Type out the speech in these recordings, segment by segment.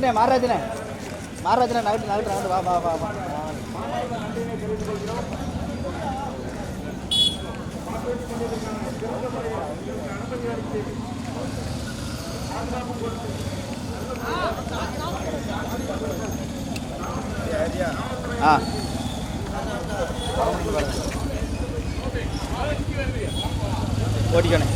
நகட்டே மாராஜனே மாராஜனே நகட்டு நகட்டு நகட்டு வா வா வா வா. ஆ. ஓட்டிக்கணே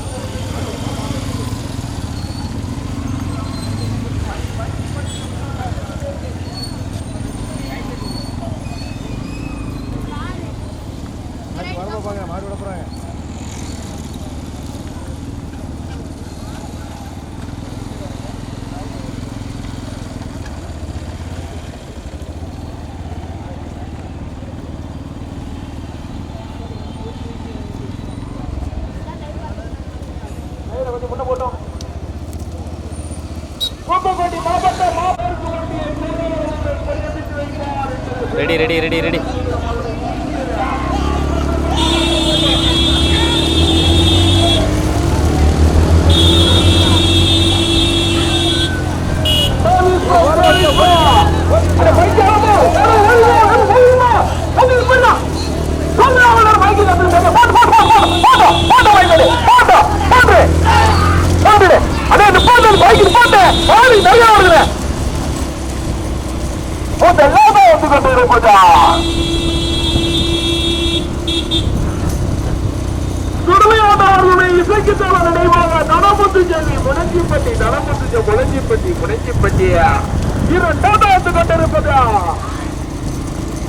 ರೆಡಿ ರೆಡಿ ರೆಡಿ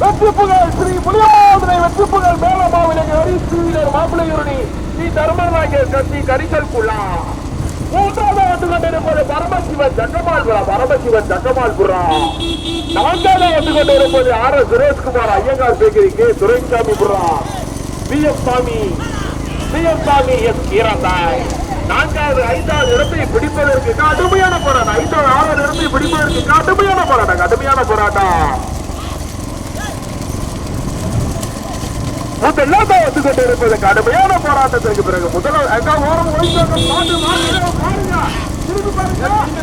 வெற்றி புகழ் ஸ்ரீ புலியாதிரை வெற்றி புகழ் மேலமாவிலங்க ஹரி ஸ்ரீதர் மாப்பிளையுரணி ஸ்ரீ தர்மராஜ கட்சி கரிசல் குள்ளா மூன்றாவது வந்து கொண்டிருப்பது பரமசிவன் ஜக்கமால்புரா பரமசிவன் ஜக்கமால்புரா நான்காவது வந்து கொண்டிருப்பது R S Sureshkumar Iyengar bakery K. Duraisamy புரா P. S. Samy P. S. Samy S. கீரந்தாய் நான்காவது ஐந்தாவது இடத்தை பிடிப்பதற்கு கடுமையான போராட்டம். ஐந்தாவது ஆறாவது இடத்தை பிடிப்பதற்கு கடுமையான போராட்டம். கடுமையான போராட்டம். முதலாம் வந்து கொண்டிருப்பது கடுமையான போராட்டத்திற்கு பிறகு முதல் அங்க ஓரம்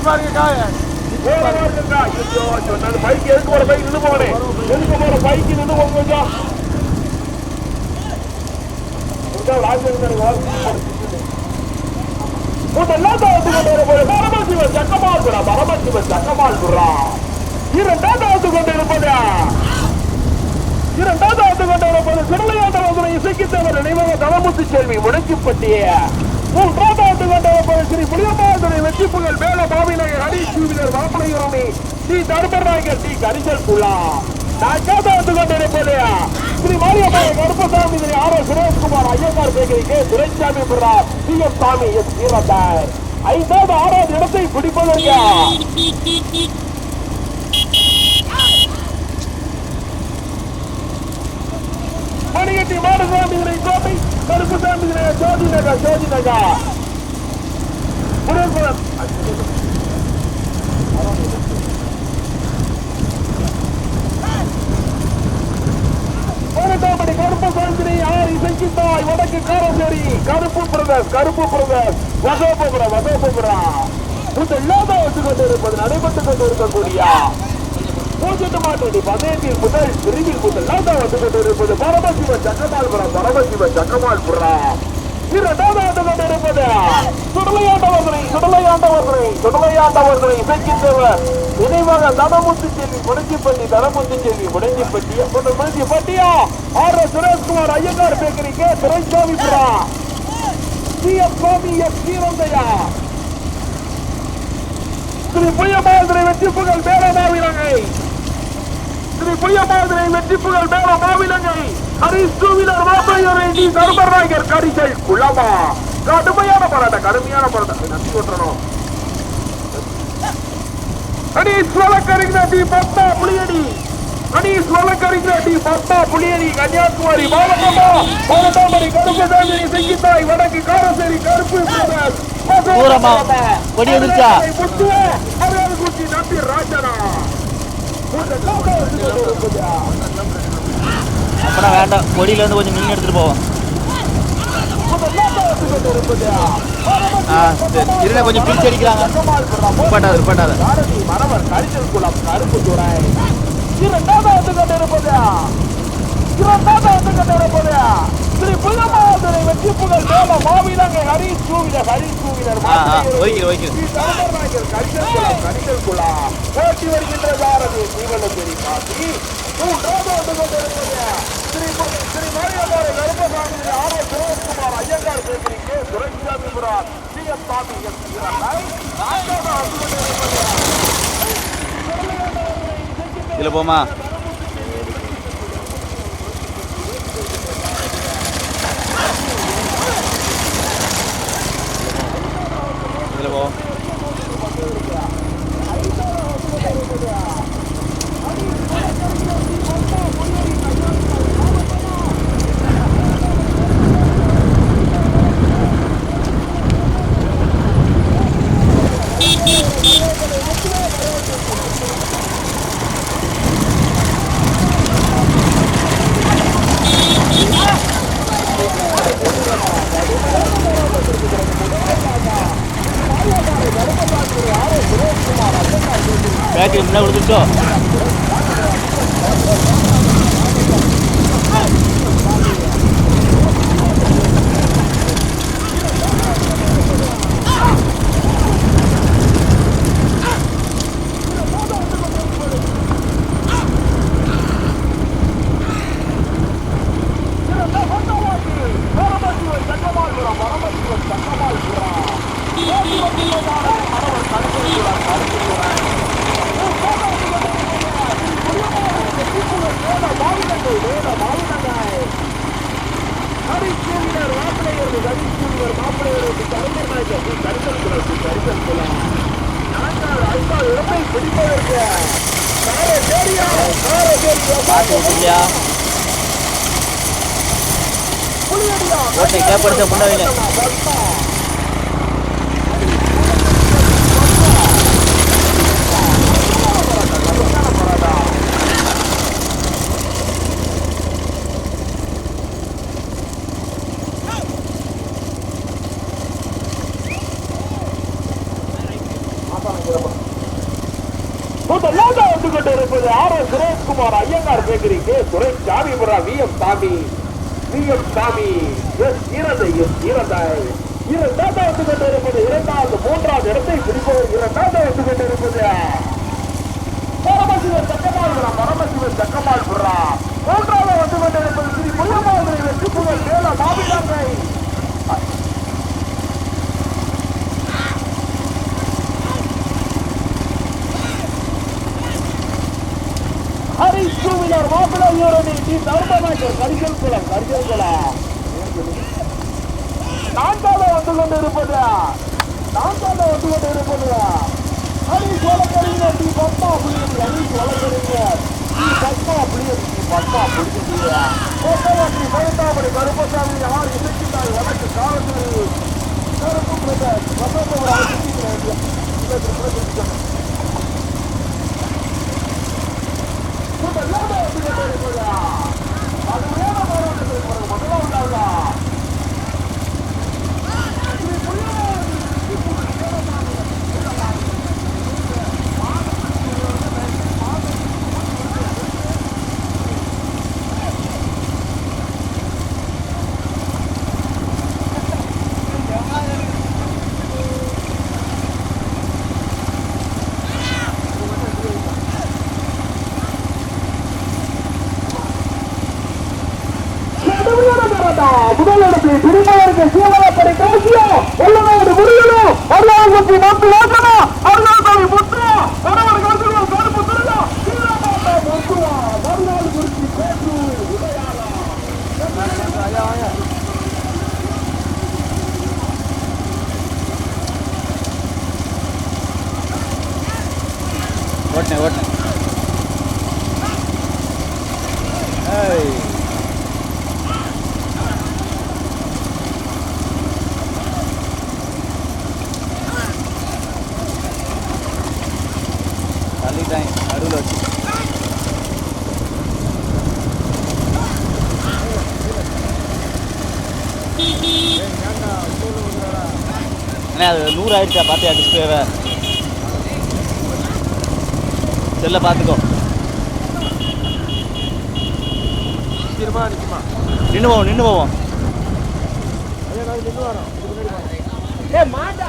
பாருங்க. பைக் எதுக்கு போற பைக் நின்று போனே? எதுக்கு போற பைக் நின்று போங்க கொஞ்சம்? முதலாம் வந்து கொண்டிருப்பது பரமசிவன் சக்கமால்புரா பரமசிவன் சக்கமால்புரா இரண்டாவது கொண்டிருப்பது இரண்டாவது ஆண்டு கொண்டவர் கொண்டிருப்பது சிறுலையாண்டவர்களை இசைக்கித்தவர் நினைவாக தலமுத்து செல்வி முடக்கிப்பட்டிய மூன்றாவது ஆண்டு கொண்டவர் போது ஸ்ரீ புளியம்மாதுரை வெற்றி புகழ் வேல பாவிலை ஹரி சூவினர் மாப்பிளையுரணி ஸ்ரீ தர்மராயர் ஸ்ரீ கரிசல் குலா நான்காவது ஆண்டு கொண்டிருப்பது Shri Mariyammal Karuppasamy Shri R S Sureshkumar Iyengar bakery K. Duraisamy புரா சி எம் சாமி எஸ் வீரந்தார் ஐந்தாவது ஆறாவது இடத்தை பிடிப்பதற்கு மணிகட்டி மாடசாமிகளை கோட்டை கருப்புசாமிகளை ஜோதி நகர் ஜோதி நகர் புனர்புரம் பன்னெண்டாமணி கருப்பசாமி ஆர் இசைக்கிட்டாய் வடக்கு காரசேரி கருப்பு பிரதேஷ் கருப்பு பிரதேஷ் வசோபுரம் வசோபுரம் இந்த முதலாவது வச்சு கொண்டிருப்பது நடைபெற்றுக் கொண்டிருக்கக்கூடிய பூஜ்ஜியத்து மாற்றடி பதினைந்தில் முதல் பிரிவில் முதலாவது வந்து கொண்டிருப்பது பரமசிவன் சக்கமால்புரம் பரமசிவன் சக்கமால்புரம் சுடலையாண்டவர்களை நினைவாக Thanamuthu Selvi Mudangipatti Thanamuthu Selvi Mudangipatti முடங்கிப்பட்டியா R Sureshkumar Iyengar bakery K துரைசாமிபுரா C S Swamy S கீரந்தையா ஸ்ரீ புயமாதிரை வெற்றி புகழ் மேல மாவிலங்கை ஸ்ரீ புயமாதிரை வெற்றி புகழ் மேல மாவிலங்கை ஹரிசூவினர் மாப்பையரை நீ தர்மராயர் கரிசல் குளமா கடுமையான போராட்டம் கடுமையான போராட்டம் நன்றி கொட்டணும் அனீஸ் வழக்கறிஞர் டி பத்மா புலியடி அனீஸ் வழக்கறிஞர் டி பத்மா புலியடி கன்னியாகுமரி மாவட்டமா. மாவட்டமரி கருப்பசாமி செங்கித்தாய் வடக்கு காரசேரி கருப்பு. தூரமா. கொடி வந்துருச்சா? முத்துவே, அரையாறுகுச்சி நம்பி ராஜனா. அப்புறம் வேண்டாம் கொடியில இருந்து கொஞ்சம் மின் எடுத்துட்டு போவோம். வந்து ஆ சரி. கொஞ்சம் பிரிச்சு அடிக்கிறாங்க. பட்டாத பட்டாத பாரதி மணவர் குளம் கருப்பு துறை இரண்டாவது வந்து கொண்டிருப்பது இரண்டாவது வந்து கொண்டிருப்பது தேவ மாவிலங்கை ஹரி ஹரி ஆ ஒய்க்கிற ஒய்க்கிற ஸ்ரீ தர்மராஜர் கரிசல் குளம் கரிசல் குளம் போட்டி வருகின்ற பாரதி தீவனப்பெரி காசி. மூன்றாவது வந்து கொண்டிருப்பது Shri Shri மரியமாரை Karuppasamy R S Sivakumar Iyengar bakery K Duraisamypuram C Samy S இரண்டாய் நான்காவது வந்து கொண்டிருப்பது இதில் போமா இதில் ஓட்டை கேப் எடுத்த முன்னாடி முதலாவது வந்து கொண்டிருப்பது R S Sureshkumar Iyengar bakery K. Samy சாமிபுரா V M Samy. V M Samy S ஈரதை S ஈரதாய் இரண்டாவது வந்து கொண்டிருப்பது இரண்டாவது மூன்றாவது இடத்தை பிடிப்பவர் இரண்டாவது வந்து கொண்டிருப்பது பரமசிவன் சக்கமாள் பரமசிவன் சக்கமாள்புரா மூன்றாவது வந்து கொண்டிருப்பது ஸ்ரீ புள்ளமாதுரை வெற்றி புகழ் மேல மாவிலாங்கை ஹரி டூவீலர் மாப்பிள்ளை யூரணி டி தர்மநாயக்கர் கரிசல் குளம் கரிசல் குளம் நான்காவது வந்து கொண்டு இருப்பது நான்காவது வந்து கொண்டு இருப்பது ஹரி சோழக்கறிஞர் டி பத்மா புலியர் ஹரி சோழக்கறிஞர் டி பத்மா புலியர் டி பத்மா புலியர் கோட்டவாட்டி பழத்தாமணி கருப்பசாமி யார் இசைக்கிட்டார் எனக்கு காலத்தில் கருப்பு பிரதர் வசந்தபுரம் முதலிடத்தில் திருமாவருக்கு சீவனப்படை காசியா உள்ளநாடு முருகனும் அருளாங்குச்சி நாட்டு வாசனா அருளாசாமி முத்துவா வடவர் கருத்துவா கருப்பு முத்துவா மறுநாள் குறிச்சி நூறு ஆயிடுச்சா? பார்த்தியா டிஸ்பிளேவை செல்ல பார்த்துக்கோ. நிற்கிறமா நிற்குமா? நின்று போவோம் நின்று போவோம். நின்று வரோம் ஏ மாட்டா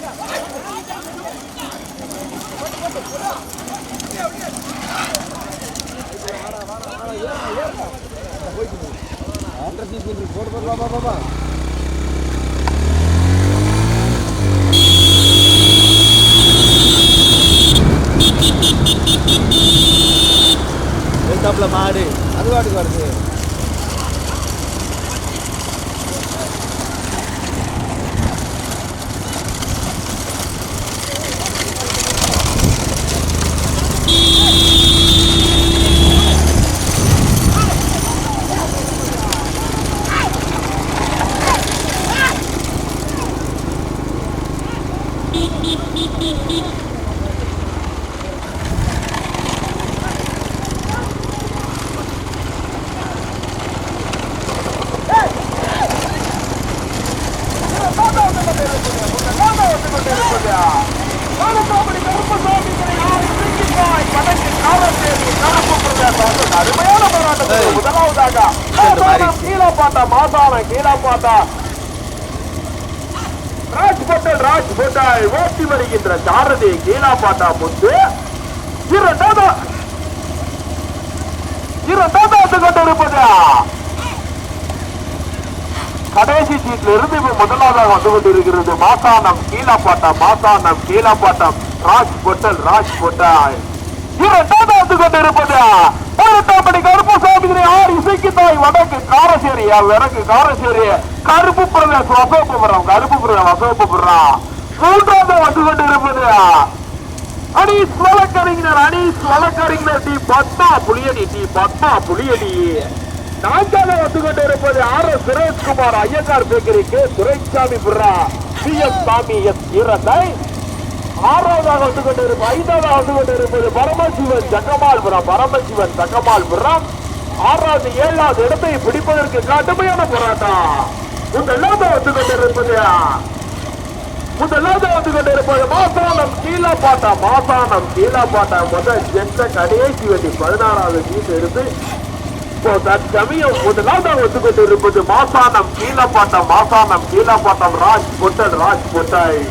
நாள் நின்று வரோம் அண்ணே பார்த்துண்ணே எடுத்தாப்புல மாடு அது வாட்டுக்கு வருது அருமையான போராட்டத்தில். முதலாவதாக. கீழாப்பாட்டா மாசான கீழாப்பாட்டா ராஜ் பட்டல் ராஜ் பட்டாய் ஓட்டி வருகின்ற சாரதி கீழாப்பாட்டா முத்து இரண்டாவது இரண்டாவது கொண்டிருப்பது கடைசி சீட்ல இருந்து இப்ப முதலாவதாக வந்து கொண்டிருக்கிறது மாசானம் கீழாப்பாட்டா மாசானம் கீழாப்பாட்டம் ராஜ் பொட்டல் ராஜ் பொட்டாய் இரண்டாவது வந்து கொண்டிருப்பது? பதினெட்டாம் கருப்பு சாமிகளை ஆறு இசைக்கு தாய் வடக்கு காரசேரி விறகு காரசேரி. கருப்பு பிரதேச வசோப்புபுரம் கருப்பு பிரதேச வசோப்புபுரம் மூன்றாவது வந்து கொண்டிருப்பது. அனீஸ் வழக்கறிஞர் அனீஸ் வழக்கறிஞர் டி பத்மா புலியடி டி பத்மா புலியடி. நான்காவது வந்து கொண்டிருப்பது ஆர் எஸ் சுரேஷ்குமார் ஐயங்கார் பேக்கரிக்கு துரைசாமி புர்ரா சி எஸ் சாமி எஸ் இரண்டை ஆறாவதாக வந்து கொண்டிருப்பது ஐந்தாவதாக வந்து கொண்டிருப்பது பரமசிவன் ஜங்கமால்புரம் பரமசிவன் ஜங்கமால்புரம் ஆறாவது ஏழாவது இடத்தை பிடிப்பதற்கு கடுமையான போராட்டம். முதலாவது வந்து கொண்டிருப்பது முதலாவது வந்து கொண்டிருப்பது மாசானம் கீழாப்பாட்டா? மாசானம் கீழாப்பாட்டா. முதல் ஜென்ட கடைசி வண்டி பதினாறாவது சீட் இருந்து இப்போ தற்சமயம் முதலாவது வந்து கொண்டிருப்பது மாசானம் கீழப்பாட்டம் மாசானம் கீழப்பாட்டம் ராஜ் பொட்டல் ராஜ் பொட்டாய்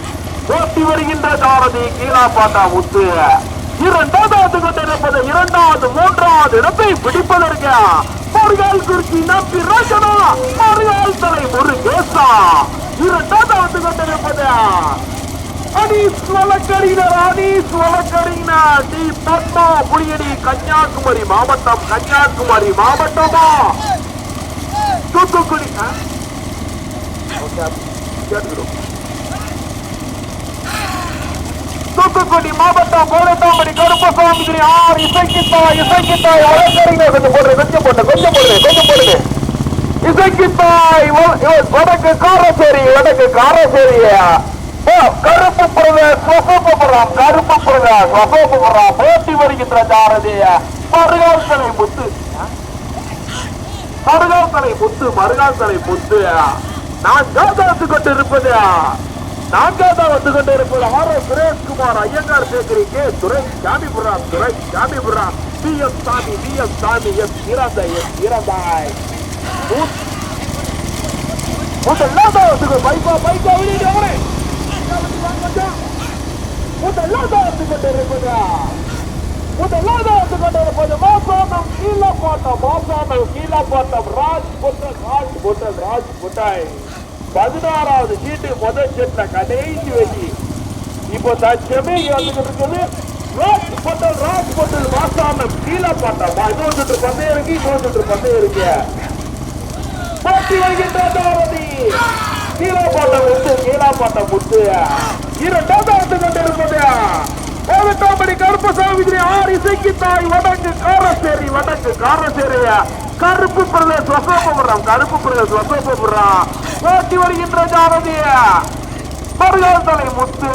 போட்டி வருகின்ற சாரதி கீழாப்பாட்டா முத்து. இரண்டாவது கொண்டிருப்பது இரண்டாவது மூன்றாவது இடத்தை பிடிப்பதற்கு மறுகால் குறிச்சி நம்பி ராஜனா மறுகால் தலை முருகேசா. இரண்டாவது கொண்டிருப்பது அனீஸ் வழக்கறிஞர் அனீஸ் வழக்கறிஞர் டி பத்மா புலியடி கன்னியாகுமரி மாவட்டம் கன்னியாகுமரி மாவட்டமா? தூத்துக்குடி கேட்டுக்கிறோம். தூத்துக்குடி மாவட்டம் கோலத்தாம்படி கருப்பசாமி ஆர் இசைக்கித்தாய் இசைக்கித்தாய் வடக்கறிங்க கொஞ்சம் போடுறது கொஞ்சம் போடுங்க கொஞ்சம் போடுங்க கொஞ்சம் போடுங்க இசைக்கித்தாய் வடக்கு காரசேரி வடக்கு காரசேரி ஓ, கருப்பு பிரதேஷ் வசோபபுரம் கருப்பு பிரதேஷ் வசோபபுரம் போட்டி வருகின்ற ஜாரதி மருகால்தலை முத்து. மருகால்தலை முத்து மருகால்தலை முத்து. நான் வந்து கொண்டிருப்பது. நான்காவது வந்து கொண்டிருப்பது R S Sureshkumar Iyengar bakery K. Durai Samipuram Durai Samipuram P. S Samy P. S Samy S. இறந்த எஸ். இறந்தாய். வந்து பைக்கா பைக்கா வெளியிட்டு முதலாவது கொண்டிருப்பதா முதலாவது கொண்டிருப்பது? மாசானம் கீழப்பாட்டம் மாசானம் கீழப்பாட்டம் ராஜ் புத்தன் ராஜ் புத்தன் ராஜ் புட்டாய் பதினாறாவது சீட்டு முதல் செட்ல கடைசி வெட்டி இப்போ தச்சமே வந்துகிட்டு இருக்குது ராஜ் புத்தன் ராஜ் புத்தன் மாசானம் கீழப்பாட்டம் இன்னொரு சுற்று பந்தயம் இருக்கு இன்னொரு சுற்று பந்தயம் இருக்கு. போட்டி வருகின்ற தாரதி கீழாப்பாட்டம் முத்து கீழாப்பாட்டம் முத்து. இரண்டாவது வந்து கொண்டிருப்பது கோவிட்டாம்படி கருப்பசாமி ஆறு இசைக்கு தாய் வடக்கு காரசேரி வடக்கு காரசேரி கருப்பு பிரதேச வசோபுரம் கருப்பு பிரதேச வசோபுரம். ஓட்டி வருகின்ற ஜானதி மறுகால் தலை முத்து.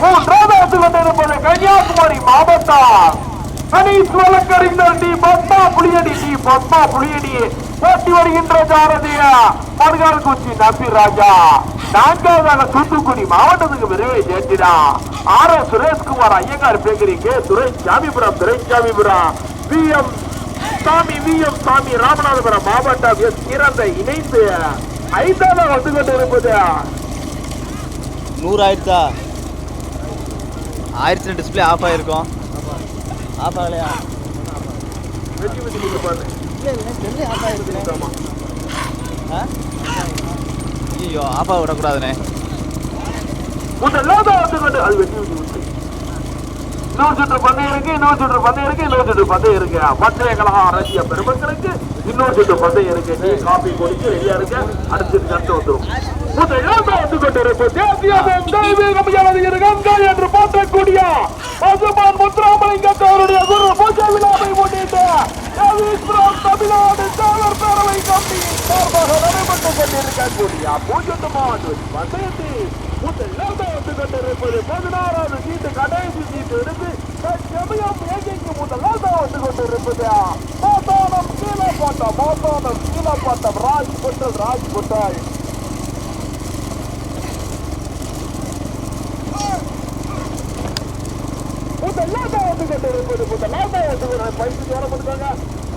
மூன்றாவது கொண்டிருப்பது கன்னியாகுமரி மாவட்டம். கணேஷ் வழக்கறிஞர் டி பத்மா புளியடி டி பத்மா புளியடி ஓட்டி வருகின்ற ஜாரதிய மருகால் குச்சி நம்பி ராஜா. நான்காவதாக தூத்துக்குடி மாவட்டத்துக்கு விரைவை சேர்த்திடா. R S Sureshkumar Iyengar bakery K. Samipuram Suresh Samipuram. V. M. Samy V. M. Samy Ramanathapuram மாவட்டம் எஸ். இறந்த இணைந்து ஐந்தாவது வந்து கொண்டிருப்பது நூறு ஆயிடுச்சா ஆயிரத்தி டிஸ்பிளே ஆஃப் ஆயிருக்கும். ஆஃப் ஆகலையா. ஐயோ ஆஃப் ஆக விடக்கூடாதுண்ணே கொண்டு அது வெற்றி இன்னொரு சுற்று பந்தயம் இருக்கு இன்னொரு சுற்று பந்தயம் இருக்கு இன்னொரு சுற்று பந்தயம் இருக்கு. பந்தய கழகம் அரசிய பெருமக்களுக்கு இன்னொரு சுற்று பந்தயம் இருக்கு. நீ காப்பி குடிச்சு ரெடியா இருக்க அடுத்து கண்டு வந்துடும் வந்து என்று போற்றக்கூடிய பசுமான் முத்துராமலிங்கத்தவருடைய குரு பூஜை விழாவை முன்னிட்டு தமிழ்நாடு தோழர் பேரவை கமிட்டியின் சார்பாக நடைபெற்றுக் கொண்டிருக்கக்கூடிய பூஜ்யமாண்டு பந்தயத்தில் கொண்டிருப்பது பதினாறாவது சீட்டு கடைசி சீட்டு இருந்து தற்சமயம் ஏகைக்கு தான் வந்து கொண்டிருப்பது மாசானம் கீழப்பாட்டம் மாசானம் கீழப்பாட்டம் ராஜ் புட்டல் ராஜ் புட்டல் முதலாவது வந்து கொண்டிருப்பது முதலாவது வந்து பயிற்சி பைக்கு வர கொடுத்தாங்க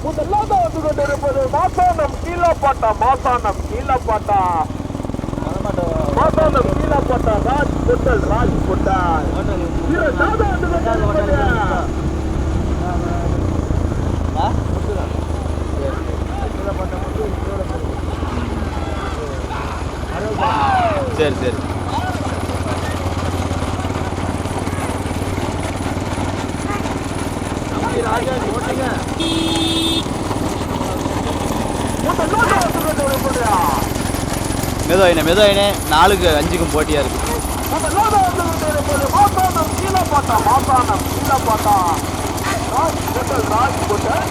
முதலாவது வந்து கொண்டிருப்பது மாசானம் கீழப்பாட்டம் மாசானம் கீழப்பாட்டம். மாசானம் கீழப்பாட்டம் ராஜ் புட்டல். ராஜ் ஆ? சரி சரி. வந்து கொண்டிருப்பது மெதுவாயினே மெதுவாயினே. நாலுக்கு அஞ்சுக்கும் போட்டியாக இருக்கு. முதலாவது வந்து கொண்டிருப்பது மாசானம் கீழப்பாட்டம் கீழே பார்த்தா ராஜ் புட்டல் ராஜ் புட்டல்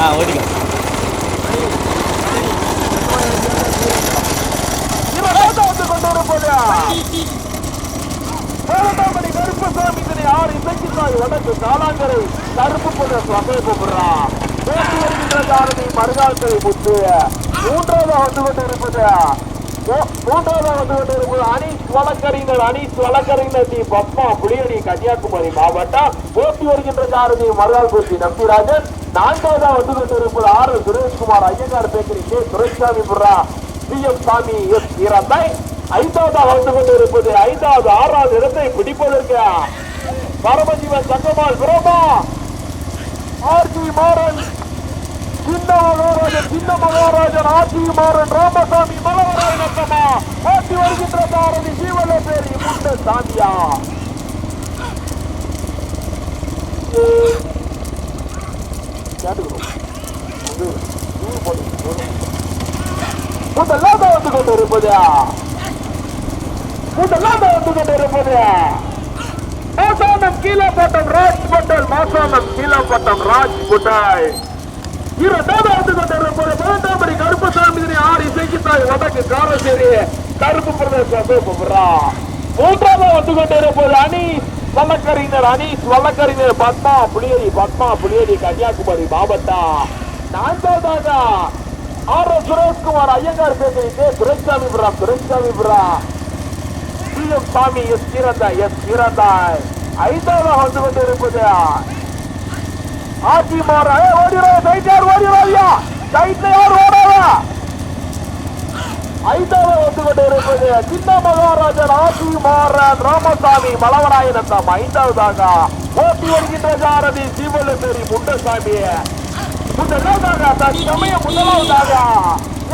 ஆ ஓடிக்க இரண்டாவது வந்து கொண்டிருப்பது பதினெட்டாம் கருப்பசாமி இதனை ஆறு தொடர்ந்து காலாங்கரை கருப்பு போன்ற வகை கூப்பிடுறான் பேசி வருகின்ற தாரணி மறுகாலத்தை முத்து மூன்றாவது வந்து கொண்டிருப்பது மூ- மூன்றாவது வந்து கொண்டிருப்பது அனீஸ் வழக்கறிஞர் அனீஸ் வழக்கறிஞர் டி. பத்மா புலியடி கன்னியாகுமரி மாவட்டம். போட்டி வருகின்ற தாரணி மறுகால்பூர்த்தி நம்பிராஜன். நான்காவதா வந்து கொண்டிருப்பது R. Sureshkumar Iyengar bakery K. Duraisamy Burra P. M. சாமி எஸ். ஈரந்தை ஐந்தாவது வந்து கொண்டிருப்பது ஐந்தாவது ஆறாவது இடத்தை பிடிப்பதற்கு Paramajeevan Thangammal Brahma. R G Maran Chinna Maharajan Chinna Maharajan R G Maran Ramasamy மலவராய் நக்கமா ஆட்சி வருகின்ற தாரதி ஜீவன பேரி முன்ன சாமியா. கேட்டுக்கிறோம். வந்து கொண்டிருப்பதா? வந்து கொண்டிருப்பதா? மாசானம் கீழப்பட்டம் ராஜ் போட்டால் மாசானம் கீழப்பட்டம் ராஜ் பட்டல் இரண்டாவது வந்து கொண்டிருப்பது மூன்றாம் கருப்பசாமி ஆறு இசைக்கு தாய் வடக்கு காரசேரி கருப்பு பிரதேசம் மூன்றாவது வந்து கொண்டிருப்பது அணி வழக்கறிஞர் அனீஸ் வழக்கறிஞர் பத்மா புளியடி பத்மா புளியடி கன்னியாகுமரி பாபட்டா நான்காவதாக ஆர் எஸ் சுரேஷ்குமார் ஐயங்கார் பேசுறீங்க துரைசாமி புரா துரைசாமி புரா சாமி எஸ் சிறந்தாய் எஸ் சிறந்தாய். ஐந்தாவது வந்து கொண்டு இருப்பது ஆட்சி மாற ஓடிரோ சைட் யார் ஓடிரோயா சைட்ல யார் ஓடாதா? ஐந்தாவது வந்து கொண்டு இருப்பது சின்ன மகாராஜன் ஆட்சி மாற ராமசாமி மலவராயனத்தம் ஐந்தாவதாக ஓட்டி வருகின்ற சாரதி சிவலசேரி முண்டசாமி. முதலாவதாக தற்சமயம் முதலாவதாக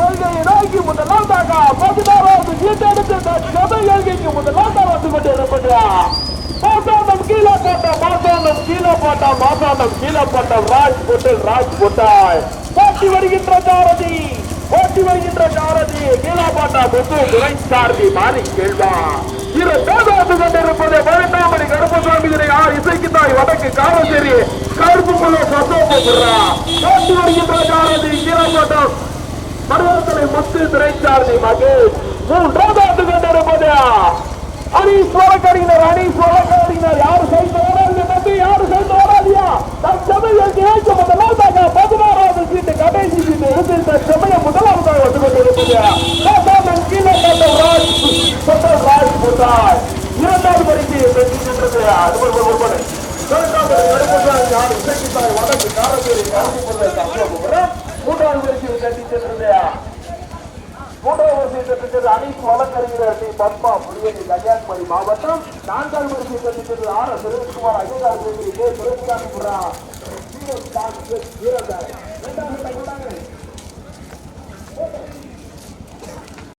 ஏழ்கையை நோக்கி முதலாவதாக பதினாறாவது சீட்டெடுத்து தற்சமய ஏழ்கைக்கு முதலாவதாக வந்து கொண்டு இருப்பது கீழே போட்ட மாசானம் கீழே போட்ட மாட்டான் மாசாண்டம் கீழப்பட்டம். ராஜ் பொட்டல் ராஜ் பொட்டாய் போட்டி வருகின்ற சாரதி போட்டி வருகின்ற சாரதி. கீழாப்பாட்டா முத்து துறை சாரதி மாறி கேள்வா. இரு தேவாந்து கொண்டிருப்பது பதினெட்டாம் கருப்பசாமி ஆர் இசைக்கு தாய் வடக்கு காவச்சேரி கருப்பு கொள்ள சத்தோப்படுறா போட்டி வருகின்ற சாரதி கீழாப்பாட்டம். பருவத்தலை முத்து திரைச்சாரதி மகேஷ். மூன்றாவது கொண்டிருப்பதா அணி வழக்கறிஞர் அணி வழக்கறிஞர் யாரு சேர்ந்து ஓடாது தம்பி யாரு சேர்ந்து ஓடாதியா தற்சமயம் ஜெயிக்க முதலாவதாக பதினாறாவது சீட்டு கடைசி சீட்டு எடுத்து தற்சமயம் முதலாவதாக வந்து கொண்டிருப்பது காசாமன் கீழே கட்ட ராஜ் சொத்தல் ராஜ் புத்தாய் இரண்டாவது பரிசு பெற்று சென்றது அது ஒரு ஒரு ஒரு மூன்றாவது பரிசு கட்டி சென்றது மூன்றாவது வரிசை பெற்றது அனைத்து வழக்கறிஞர் டி பத்மா புலியடி கன்னியாகுமரி மாவட்டம் நான்காவது வரிசை பெற்றது ஆர் சுரேஷ்குமார் ஐந்தாவது கே சுரேஷ்காந்த் வீரர்